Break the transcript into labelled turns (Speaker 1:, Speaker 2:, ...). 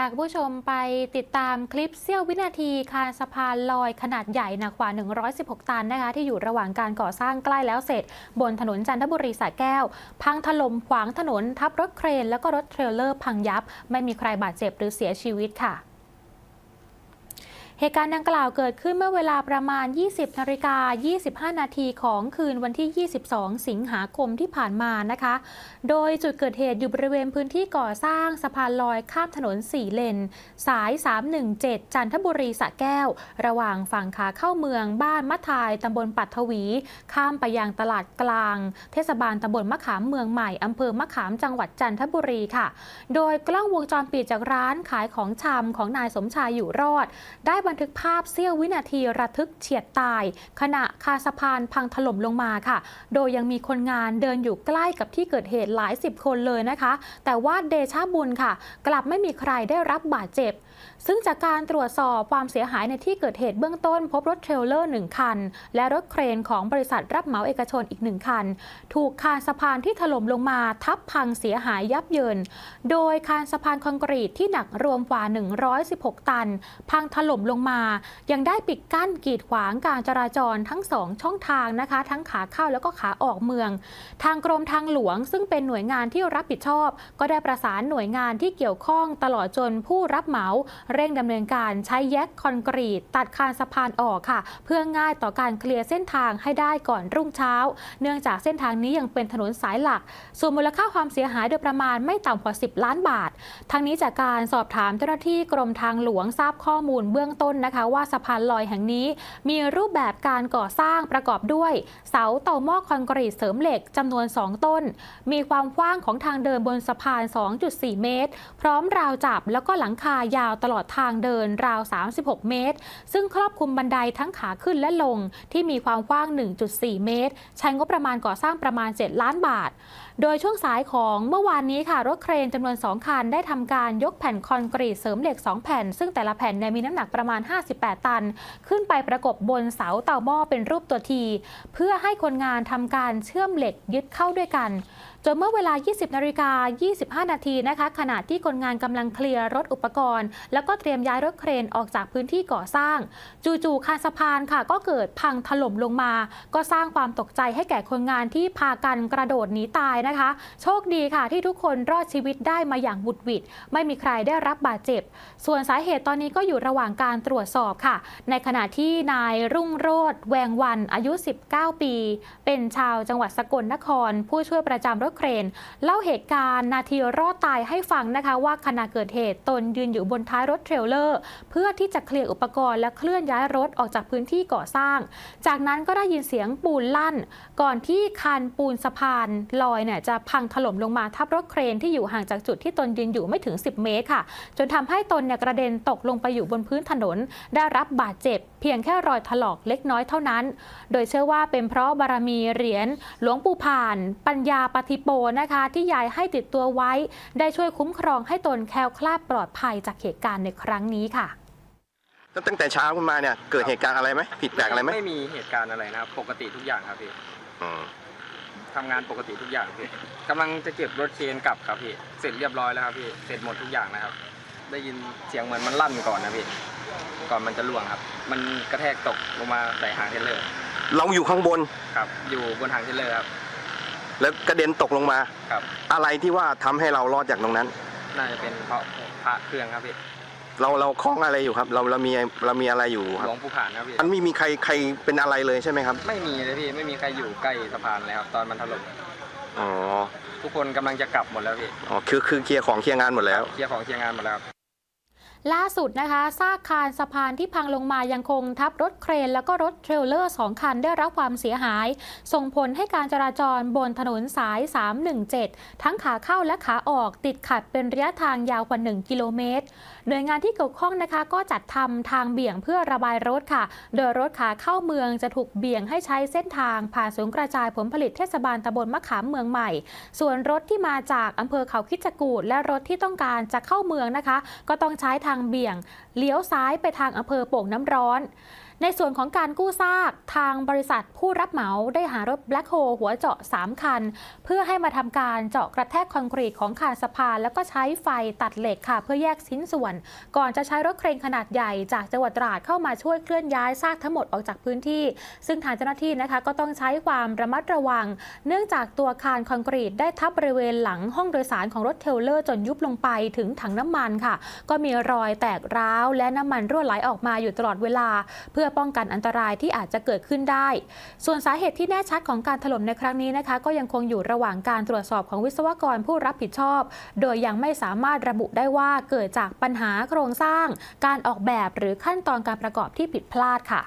Speaker 1: าคุณผู้ชมไปติดตามคลิปเสี้ยววินาทีคานสะพานลอยขนาดใหญ่หนักกว่า 116 ตันนะคะ ที่อยู่ระหว่างการก่อสร้างใกล้แล้วเสร็จ บนถนนจันทบุรีสระแก้ว พังถล่มขวางถนนทับรถเครน แล้วก็รถเทรลเลอร์พังยับ ไม่มีใครบาดเจ็บหรือเสียชีวิตค่ะ เหตุการณ์ดังกล่าวเกิดขึ้นเมื่อเวลาประมาณ 20นาฬิกา 25 นาทีของคืนวันที่ 22 สิงหาคมที่ผ่านมานะคะ โดยจุดเกิดเหตุอยู่บริเวณพื้นที่ก่อสร้างสะพานลอยข้ามถนน 4 เลน สาย 317 จันทบุรีสะแก้ว ระหว่างฝั่งขาเข้าเมืองบ้านมะทายตำบลปัทวี ข้ามไปยังตลาดกลาง เทศบาลตำบลมะขามเมืองใหม่อำเภอมะขามจังหวัดจันทบุรีค่ะ โดยกล้องวงจรปิดจากร้านขายของชำของนายสมชายอยู่รอด ได้บันทึกภาพเสี้ยววินาทีระทึกเฉียดตาย ขณะคาสะพานพังถล่มลงมาค่ะ โดยยังมีคนงานเดินอยู่ใกล้กับที่เกิดเหตุหลายสิบคนเลยนะคะ แต่ว่าเดชาบุญค่ะ กลับไม่มีใครได้รับบาดเจ็บ ซึ่งจากการตรวจสอบความเสียหายในที่เกิดเหตุเบื้องต้น พบรถเทรลเลอร์หนึ่งคัน และรถเครนของบริษัทรับเหมาเอกชนอีกหนึ่งคัน ถูกคานสะพานที่ถล่มลงมาทับพังเสียหายยับเยิน โดยคานสะพานคอนกรีตที่หนักรวมกว่า 116 ตัน พังถล่มลงมา ยังได้ปิดกั้นกีดขวางการจราจรทั้งสองช่องทางนะคะ ทั้งขาเข้าแล้วก็ขาออกเมือง ทางกรมทางหลวง ซึ่งเป็นหน่วยงานที่รับผิดชอบ ก็ได้ประสานหน่วยงานที่เกี่ยวข้องตลอดจนผู้รับเหมาเร่งดำเนินการใช้แยกคอนกรีต ตัดคานสะพานออกค่ะ เพื่อง่ายต่อการเคลียร์เส้นทางให้ได้ก่อนรุ่งเช้า เนื่องจากเส้นทางนี้ยังเป็นถนนสายหลัก ส่วนมูลค่าความเสียหายโดยประมาณไม่ต่ำกว่า 10 ล้านบาท ทั้งนี้จากการสอบถามเจ้าหน้าที่กรมทางหลวงทราบข้อมูลเบื้องต้นนะคะ ว่าสะพานลอยแห่งนี้ มีรูปแบบการก่อสร้างประกอบด้วย เสาต่อหม้อคอนกรีตเสริมเหล็กจำนวน 2 ต้น มีความกว้างของทางเดินบนสะพาน 2.4 เมตร พร้อมราวจับแล้วก็หลังคายาวตลอดทางเดินราว 36 เมตร ซึ่งครอบคลุมบันไดทั้งขาขึ้นและลงที่มีความกว้าง 1.4 เมตร ใช้งบประมาณก่อสร้างประมาณ 7 ล้านบาท โดยช่วงสายของเมื่อวานนี้ค่ะ รถเครนจำนวน 2 คันได้ทำการยกแผ่นคอนกรีตเสริมเหล็ก 2 แผ่น ซึ่งแต่ละแผ่นเนี่ยมีน้ำหนักประมาณ 58 ตัน ขึ้นไปประกบบนเสาเตาหม้อเป็นรูปตัวที เพื่อให้คนงานทำการเชื่อมเหล็กยึดเข้าด้วยกัน จนเมื่อเวลา 20นาฬิกา25 นาทีนะคะ ขณะที่คนงานกำลังเคลียร์รถอุปกรณ์ แล้วก็เตรียมย้ายรถเครนออกจากพื้นที่ก่อสร้าง จู่ๆคานสะพานค่ะ ก็เกิดพังถล่มลงมา ก็สร้างความตกใจให้แก่คนงานที่พากันกระโดดหนีตายนะคะ โชคดีค่ะที่ทุกคนรอดชีวิตได้มาอย่างบุดหวิดไม่มีใครได้รับบาดเจ็บ ส่วนสาเหตุตอนนี้ก็อยู่ระหว่างการตรวจสอบค่ะ ในขณะที่นายรุ่งโรธแวงวันอายุ 19 ปี เป็นชาวจังหวัดสกลนคร ผู้ช่วยประจำรถถเครน เล่าเหตุการณ์นาทีรอดตายให้ฟังนะคะว่าขณะเกิดเหตุตนยืนอยู่บนท้ายรถเทรลเลอร์ เพื่อที่จะเคลียร์อุปกรณ์และเคลื่อนย้ายรถออกจากพื้นที่ก่อสร้าง จากนั้นก็ได้ยินเสียงปูนลั่น ก่อนที่คันปูนสะพานลอยเนี่ยจะพังถล่มลงมาทับรถเครนที่อยู่ห่างจากจุดที่ตนยืนอยู่ไม่ถึง 10 เมตรค่ะ จนทำให้ตนเนี่ยกระเด็นตกลงไปอยู่บนพื้นถนน ได้รับบาดเจ็บ เพียงแค่รอยถลอกเล็กน้อยเท่านั้น โดยเชื่อว่าเป็นเพราะบารมีเหรียญหลวงปู่ผ่าน ปัญญาปฏิโปนะคะ ที่ยายให้ติดตัวไว้ ได้ช่วยคุ้มครองให้ตนแคล้วคลาดปลอดภัยจากเหตุการณ์ในครั้งนี้ค่ะ
Speaker 2: ตั้งแต่เช้าขึ้นมาเนี่ยเกิดเหตุการณ์อะไรไหมผิดแปลกอะไรไหม
Speaker 3: ไม่มีเหตุการณ์อะไรนะครับปกติทุกอย่างครับพี่
Speaker 2: อืม
Speaker 3: ทำงานปกติทุกอย่างพี่กำลังจะเก็บรถเคนกลับครับพี่เสร็จเรียบร้อยแล้วครับพี่เสร็จหมดทุกอย่างนะครับ ได้ยินเสียงเหมือนมันลั่นก่อนนะพี่ก่อนมันจะล่วงครับ มันกระแทกตกลงมาใส่หางเทรลเลอร์
Speaker 2: เราอยู่ข้างบน
Speaker 3: ครับ อยู่บนหางเทรลเลอร์ครับ
Speaker 2: แล้วกระเด็นตกลงมา
Speaker 3: ครับ
Speaker 2: อะไรที่ว่าทำให้เรารอดจากตรงนั้น
Speaker 3: น่าจะเป็นเพราะพระเครื่องครับพี่
Speaker 2: เราเราคล้องอะไรอยู่ครับ เราเรามีเรามีอะไรอยู่ค
Speaker 3: ห
Speaker 2: รับ
Speaker 3: ลวงปู่ผ่านครับพี่
Speaker 2: มันไม่มีใครใครเป็นอะไรเลยใช่ไหมครับ
Speaker 3: ไม่มีเลยพี่ไม่มีใครอยู่ใกล้สะพานเลยครับ ตอนมันถล่ม
Speaker 2: อ๋อ
Speaker 3: ทุกคนกำลังจะกลับหมดแล้วพี่
Speaker 2: อ๋อคือคือเคลียร์ของเคลียร์งานหมดแล้ว
Speaker 3: เคลียร์ของเคลียร์งานหมดแล้วครับ
Speaker 1: ล่าสุดนะคะซากคานสะพานที่พังลงมายังคงทับรถเครน แล้วก็รถเทรลเลอร์สองคันได้รับความเสียหาย ส่งผลให้การจราจรบนถนนสาย 317 ทั้งขาเข้าและขาออกติดขัดเป็นระยะทางยาวกว่า 1 กิโลเมตร หน่วยงานที่เกี่ยวข้องนะคะก็จัดทำทางเบี่ยงเพื่อระบายรถค่ะ โดยรถขาเข้าเมืองจะถูกเบี่ยงให้ใช้เส้นทาง ผ่านศูนย์กระจายผลผลิตเทศบาลตำบลมะขามเมืองใหม่ ส่วนรถที่มาจากอำเภอเขาคิดจกูดและรถที่ต้องการจะเข้าเมืองนะคะ ก็ต้องใช้ทางางเบี่ยง เลี้ยวซ้ายไปทางอำเภอโป่งน้ำร้อน ในส่วนของการกู้ซากทางบริษัทผู้รับเหมาได้หารถแบล็คโฮหัวเจาะ 3 คัน เพื่อให้มาทำการเจาะกระแทกคอนกรีตของคานสะพาน แล้วก็ใช้ไฟตัดเหล็กค่ะ เพื่อแยกชิ้นส่วน ก่อนจะใช้รถเครนขนาดใหญ่จากจังหวัดตราดเข้ามาช่วยเคลื่อนย้ายซากทั้งหมดออกจากพื้นที่ ซึ่งทางเจ้าหน้าที่นะคะก็ต้องใช้ความระมัดระวัง เนื่องจากตัวคานคอนกรีตได้ทับบริเวณหลังห้องโดยสารของรถเทลเลอร์จนยุบลงไปถึงถังน้ำมันค่ะ ก็มีรอยแตกร้าวและน้ำมันรั่วไหลออกมาอยู่ตลอดเวลา เพื่ออป้องกันอันตรายที่อาจจะเกิดขึ้นได้ ส่วนสาเหตุที่แน่ชัดของการถล่มในครั้งนี้นะคะ ก็ยังคงอยู่ระหว่างการตรวจสอบของวิศวกรผู้รับผิดชอบ โดยยังไม่สามารถระบุได้ว่าเกิดจากปัญหาโครงสร้าง การออกแบบหรือขั้นตอนการประกอบที่ผิดพลาดค่ะ